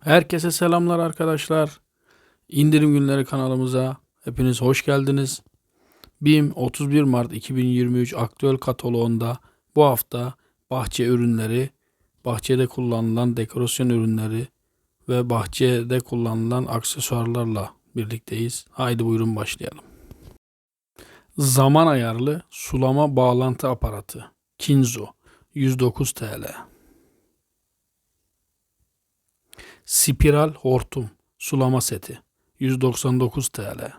Herkese selamlar arkadaşlar. İndirim günleri kanalımıza hepiniz hoş geldiniz. BİM 31 Mart 2023 aktüel kataloğunda bu hafta bahçe ürünleri, bahçede kullanılan dekorasyon ürünleri ve bahçede kullanılan aksesuarlarla birlikteyiz. Haydi buyurun başlayalım. Zaman ayarlı sulama bağlantı aparatı Kinzo 109 TL. Spiral hortum sulama seti 199 TL.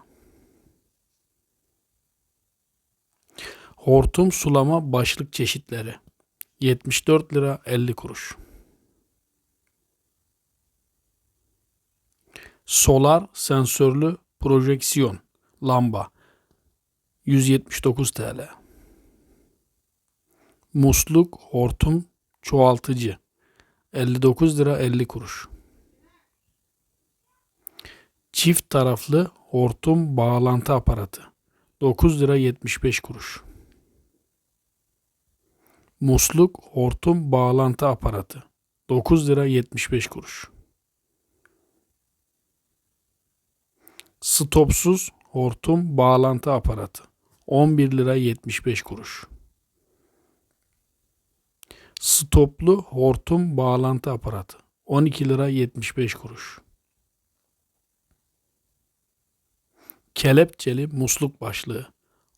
Hortum sulama başlık çeşitleri 74 lira 50 kuruş. Solar sensörlü projeksiyon lamba 179 TL. Musluk hortum çoğaltıcı 59 lira 50 kuruş. Çift taraflı hortum bağlantı aparatı 9 lira 75 kuruş. Musluk hortum bağlantı aparatı 9 lira 75 kuruş. Stopsuz hortum bağlantı aparatı 11 lira 75 kuruş. Stoplu hortum bağlantı aparatı 12 lira 75 kuruş. Kelepçeli musluk başlığı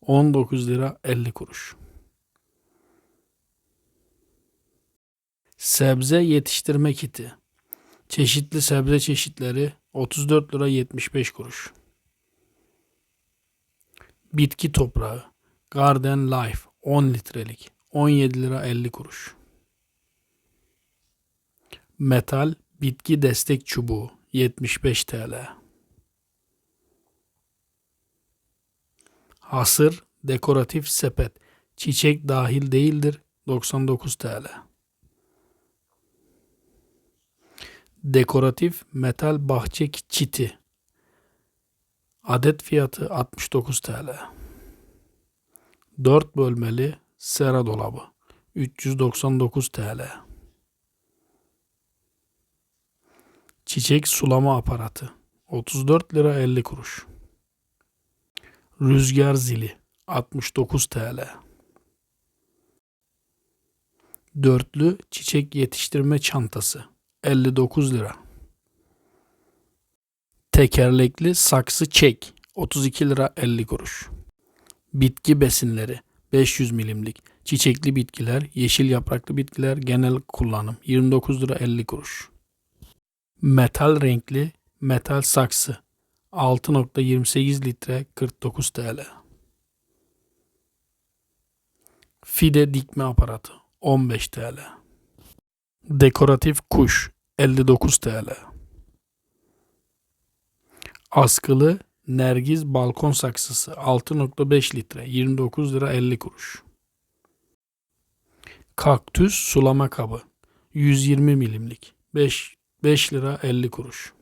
19 lira 50 kuruş. Sebze yetiştirme kiti. Çeşitli sebze çeşitleri 34 lira 75 kuruş. Bitki toprağı Garden Life 10 litrelik 17 lira 50 kuruş. Metal bitki destek çubuğu 75 TL. Hasır dekoratif sepet çiçek dahil değildir 99 TL. Dekoratif metal bahçe çiti adet fiyatı 69 TL. 4 bölmeli sera dolabı 399 TL. Çiçek sulama aparatı 34 lira 50 kuruş. Rüzgar zili 69 TL. Dörtlü çiçek yetiştirme çantası 59 lira. Tekerlekli saksı çek 32 lira 50 kuruş. Bitki besinleri 500 milimlik. Çiçekli bitkiler, yeşil yapraklı bitkiler genel kullanım 29 lira 50 kuruş. Metal renkli metal saksı 6.28 litre 49 TL. Fide dikme aparatı 15 TL. Dekoratif kuş 59 TL. Askılı nergiz balkon saksısı 6.5 litre 29 lira 50 kuruş. Kaktüs sulama kabı 120 milimlik 5, 5 lira 50 kuruş.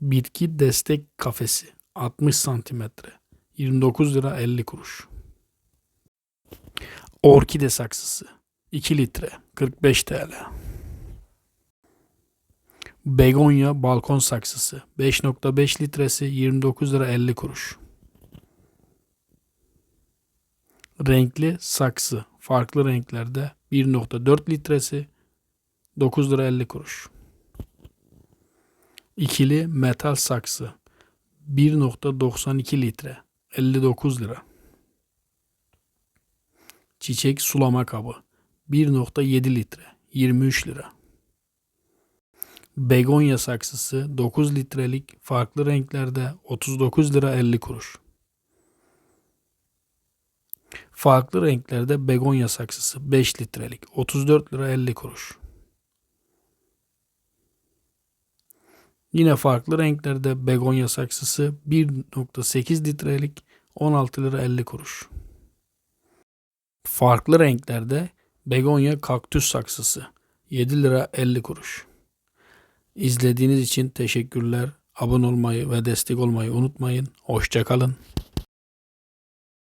Bitki destek kafesi 60 santimetre 29 lira 50 kuruş. Orkide saksısı 2 litre 45 TL. Begonya balkon saksısı 5.5 litresi 29 lira 50 kuruş. Renkli saksı farklı renklerde 1.4 litresi 9 lira 50 kuruş. İkili metal saksı 1.92 litre 59 lira. Çiçek sulama kabı 1.7 litre 23 lira. Begonya saksısı 9 litrelik farklı renklerde 39 lira 50 kuruş. Farklı renklerde begonya saksısı 5 litrelik 34 lira 50 kuruş. Yine farklı renklerde begonya saksısı 1.8 litrelik 16 lira 50 kuruş. Farklı renklerde begonya kaktüs saksısı 7 lira 50 kuruş. İzlediğiniz için teşekkürler. Abone olmayı ve destek olmayı unutmayın. Hoşçakalın.